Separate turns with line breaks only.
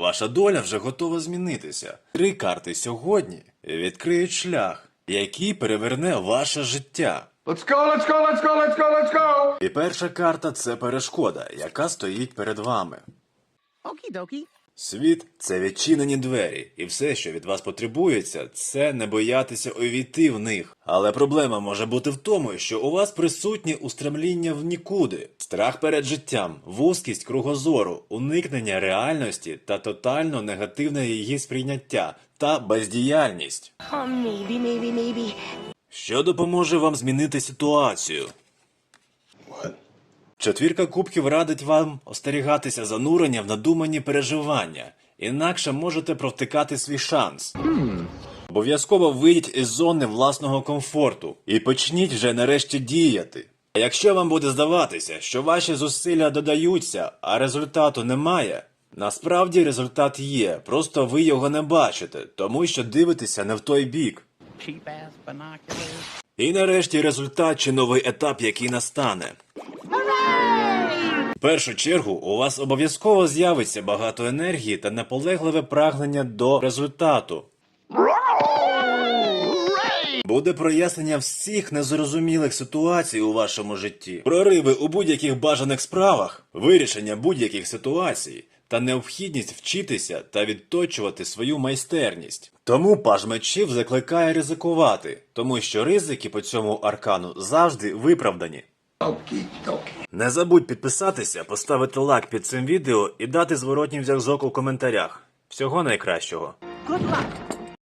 Ваша доля вже готова змінитися. Три карти сьогодні відкриють шлях, який переверне ваше життя.
Let's go, let's go, let's go, let's go, let's go!
І перша карта це перешкода, яка стоїть перед вами.
Dokie.
Світ це відчинені двері, і все, що від вас потребується, це не боятися увійти в них. Але проблема може бути в тому, що у вас присутнє устремління в нікуди, страх перед життям, вузкість кругозору, уникнення реальності та тотально негативне її сприйняття та бездіяльність.
Oh, maybe, maybe, maybe.
Що допоможе вам змінити ситуацію? Четвірка кубків радить вам остерігатися занурення в надумані переживання, інакше можете провтикати свій шанс. Обов'язково вийдіть із зони власного комфорту і почніть вже нарешті діяти. А Якщо вам буде здаватися, що ваші зусилля додаються, а результату немає, насправді результат є, просто ви його не бачите, тому що дивитеся не в той бік. І нарешті результат чи новий етап, який настане. Першу чергу у вас обов'язково з'явиться багато енергії та наполегливе прагнення до результату. Буде прояснення всіх незрозумілих ситуацій у вашому житті, прориви у будь-яких бажаних справах, вирішення будь-яких ситуацій та необхідність вчитися та відточувати свою майстерність. Тому паж мечів закликає ризикувати, тому що ризики по цьому аркану завжди виправдані.
Okie dokie.
Не забудь підписатися, поставити лайк під цим відео і дати зворотній зв'язок у коментарях. Всього найкращого.
Good luck.